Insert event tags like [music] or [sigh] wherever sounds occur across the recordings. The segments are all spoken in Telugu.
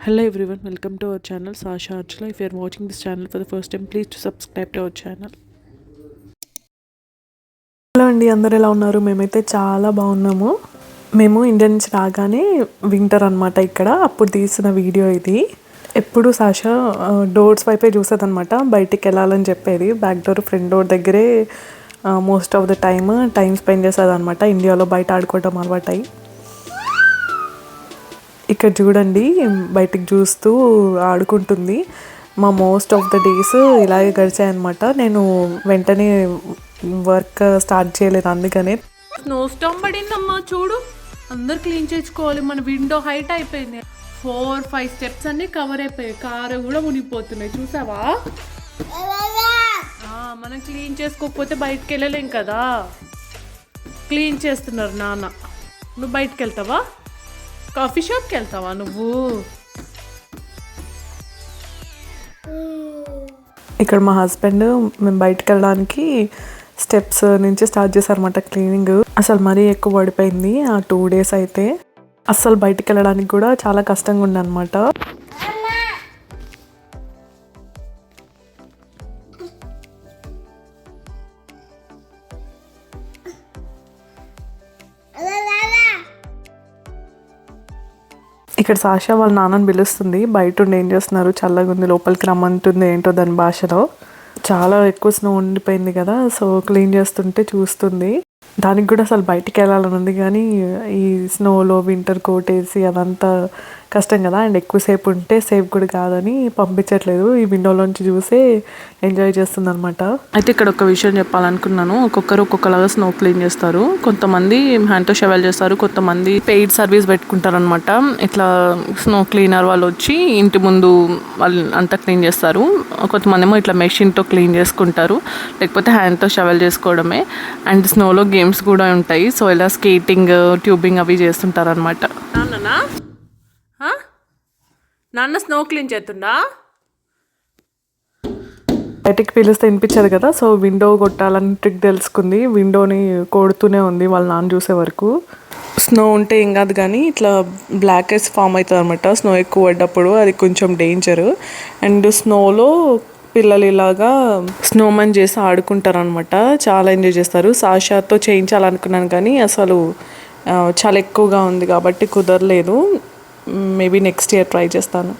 Hello everyone welcome to our channel Sasha Archula. If you're watching this channel for the first time please to subscribe to our channel hello అండి అందరు ఎలా ఉన్నారు? మేమైతే చాలా బాగున్నాము. మేము ఇండియా నుంచి రాగానే వింటర్ అనమాట ఇక్కడ. అప్పుడు తీసిన వీడియో ఇది. ఎప్పుడు సాషా డోర్స్ వైపే చూసేదనమాట బయటికి వెళ్ళాలని చెప్పేది. బ్యాక్ డోర్ ఫ్రంట్ డోర్ దగ్గరే most of the time time spend చేసేదనమాట ఇండియాలో బయట ఆడుకోవడం అయ్యి ఇక్కడ చూడండి బయటికి చూస్తూ ఆడుకుంటుంది. మా మోస్ట్ ఆఫ్ ద డేస్ ఇలాగే గడిచాయన్నమాట. నేను వెంటనే వర్క్ స్టార్ట్ చేయలేదు అందుకనే. స్నో స్టామ్ పడిందమ్మా చూడు. అందరు క్లీన్ చేసుకోవాలి మన విండో హైట్ అయిపోయింది. ఫోర్ ఫైవ్ స్టెప్స్ అన్ని కవర్ అయిపోయాయి. కారు కూడా మునిగిపోతున్నాయి చూసావా? మనం క్లీన్ చేసుకోకపోతే బయటకు వెళ్ళలేం కదా. క్లీన్ చేస్తున్నారు నాన్న. నువ్వు బయటకు వెళ్తావా? కాఫీ షాప్కి వెళ్తావా నువ్వు? ఇక్కడ మా హస్బెండ్ మేము బయటకు వెళ్ళడానికి స్టెప్స్ నుంచి స్టార్ట్ చేశారన్నమాట క్లీనింగ్. అసలు మరీ ఎక్కువ పడిపోయింది ఆ టూ డేస్ అయితే. అస్సలు బయటికి వెళ్ళడానికి కూడా చాలా కష్టంగా ఉంది ఇక్కడ సాషా వాళ్ళ నాన్నని పిలుస్తుంది. బయట ఉండి ఏం చేస్తున్నారు? చల్లగా ఉంది లోపలికి రమ్మంటుంది ఏంటో దాని భాషలో. చాలా ఎక్కువ స్నో ఉండిపోయింది కదా సో క్లీన్ చేస్తుంటే చూస్తుంది. దానికి కూడా అసలు బయటికి వెళ్ళాలని ఉంది కానీ ఈ స్నోలో వింటర్ కోట్ వేసి అదంతా కష్టం కదా అండ్ ఎక్కువసేపు ఉంటే సేఫ్ కూడా కాదని పంపించట్లేదు. ఈ విండోలోంచి చూసే ఎంజాయ్ చేస్తుంది అనమాట అయితే ఇక్కడ ఒక విషయం చెప్పాలనుకున్నాను. ఒక్కొక్కరు ఒక్కొక్కలాగా స్నో క్లీన్ చేస్తారు. కొంతమంది హ్యాండ్తో షవెల్ చేస్తారు. కొంతమంది పెయిడ్ సర్వీస్ పెట్టుకుంటారు అనమాట ఇట్లా స్నో క్లీనర్ వాళ్ళు వచ్చి ఇంటి ముందు వాళ్ళు అంతా క్లీన్ చేస్తారు. కొంతమంది ఏమో ఇట్లా మెషిన్తో క్లీన్ చేసుకుంటారు. లేకపోతే హ్యాండ్తో షవెల్ చేసుకోవడమే. అండ్ స్నోలో గేమ్స్ కూడా ఉంటాయి. సో ఇలా స్కేటింగ్ ట్యూబింగ్ అవి చేస్తుంటారు అనమాట నాన్న స్నో క్లీన్ చేస్తుండా? బయటికి పిలిస్తే వినిపించదు కదా సో విండో కొట్టాలని ట్రిక్ తెలుసుకుంది. విండోని కొడుతూనే ఉంది వాళ్ళ నాన్న చూసే వరకు. స్నో ఉంటే ఏం కాదు కానీ ఇట్లా బ్లాక్ ఐస్ ఫామ్ అవుతుంది అనమాట స్నో ఎక్కువ పడ్డప్పుడు అది కొంచెం డేంజర్. అండ్ స్నోలో పిల్లలు ఇలాగా స్నోమన్ చేసి ఆడుకుంటారు అనమాట చాలా ఎంజాయ్ చేస్తారు. సాషాతో చేయించాలనుకున్నాను కానీ అసలు చాలా ఎక్కువగా ఉంది కాబట్టి కుదరలేదు. మేబీ నెక్స్ట్ ఇయర్ ట్రై చేస్తాను.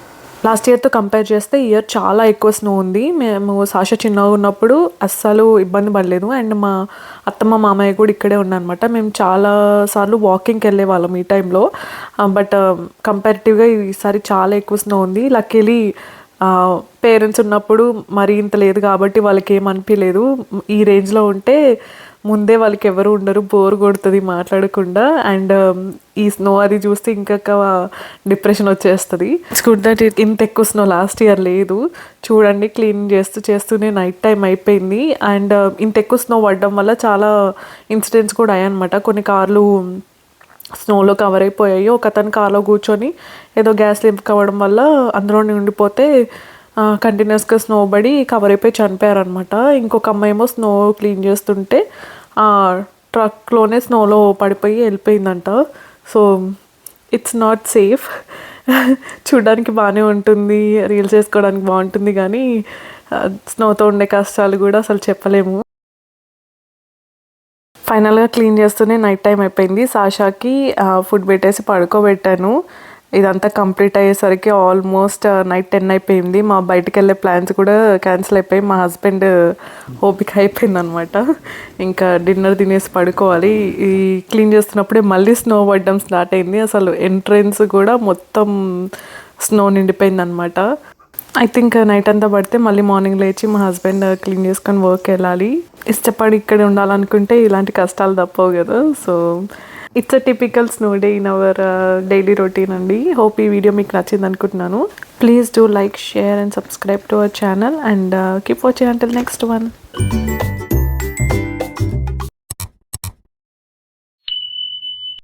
లాస్ట్ ఇయర్తో కంపేర్ చేస్తే ఇయర్ చాలా ఎక్కువ స్నో ఉంది. మేము సాష చిన్నగా ఉన్నప్పుడు అస్సలు ఇబ్బంది పడలేదు. అండ్ మా అత్తమ్మ మామయ్య కూడా ఇక్కడే ఉన్నారనమాట మేము చాలా సార్లు వాకింగ్కి వెళ్ళే వాళ్ళం ఈ టైంలో. బట్ కంపారిటివ్గా ఈసారి చాలా ఎక్కువ స్నో ఉంది. లక్కీలీ పేరెంట్స్ ఉన్నప్పుడు మరీ ఇంత లేదు కాబట్టి వాళ్ళకి ఏమనిపించలేదు అనిపించలేదు ఈ రేంజ్లో ఉంటే ముందే వాళ్ళకి ఎవరు ఉండరు బోర్ కొడుతుంది మాట్లాడకుండా. అండ్ ఈ స్నో అది చూస్తే ఇంకొక డిప్రెషన్ వచ్చేస్తుంది. గుడ్ దట్ ఇంత ఎక్కువ స్నో లాస్ట్ ఇయర్ లేదు. చూడండి క్లీన్ చేస్తూ చేస్తూనే నైట్ టైం అయిపోయింది. అండ్ ఇంత ఎక్కువ స్నో పడడం వల్ల చాలా ఇన్సిడెంట్స్ కూడా అయ్యాయన్నమాట. కొన్ని కార్లు స్నోలో కవర్ అయిపోయాయి. ఒక అతను కార్లో కూర్చొని ఏదో గ్యాస్ లింప్ అవ్వడం వల్ల అందులోనే ఉండిపోతే కంటిన్యూస్గా స్నో పడి కవర్ అయిపోయి చనిపోయారనమాట ఇంకొక అమ్మాయి ఏమో స్నో క్లీన్ చేస్తుంటే ఆ ట్రక్లోనే స్నోలో పడిపోయి వెళ్ళిపోయిందంట. సో ఇట్స్ నాట్ సేఫ్ [laughs] చూడడానికి బాగానే ఉంటుంది రీల్స్ చేసుకోవడానికి బాగుంటుంది కానీ స్నోతో ఉండే కష్టాలు కూడా అసలు చెప్పలేము. ఫైనల్గా క్లీన్ చేస్తూనే నైట్ టైం అయిపోయింది. సాషాకి ఫుడ్ పెట్టేసి పడుకోబెట్టాను. ఇదంతా కంప్లీట్ అయ్యేసరికి ఆల్మోస్ట్ నైట్ టెన్ అయిపోయింది. మా బయటికి వెళ్ళే ప్లాన్స్ కూడా క్యాన్సిల్ అయిపోయి మా హస్బెండ్ ఓపిక అయిపోయింది అనమాట ఇంకా డిన్నర్ తినేసి పడుకోవాలి. ఈ క్లీన్ చేస్తున్నప్పుడే మళ్ళీ స్నో పడడం స్టార్ట్ అయింది. అసలు ఎంట్రెన్స్ కూడా మొత్తం స్నో నిండిపోయింది అనమాట ఐ థింక్ నైట్ అంతా పడితే మళ్ళీ మార్నింగ్ లేచి మా హస్బెండ్ క్లీన్ చేసుకొని వర్క్ వెళ్ళాలి. ఇష్టపడి ఇక్కడ ఉండాలనుకుంటే ఇలాంటి కష్టాలు తప్పవు కదా. So it's a typical snow day in our daily routine అండి. హోప్ ఈ వీడియో మీకు నచ్చింది అనుకుంటున్నాను. Please do like share and subscribe to our channel and keep watching until next one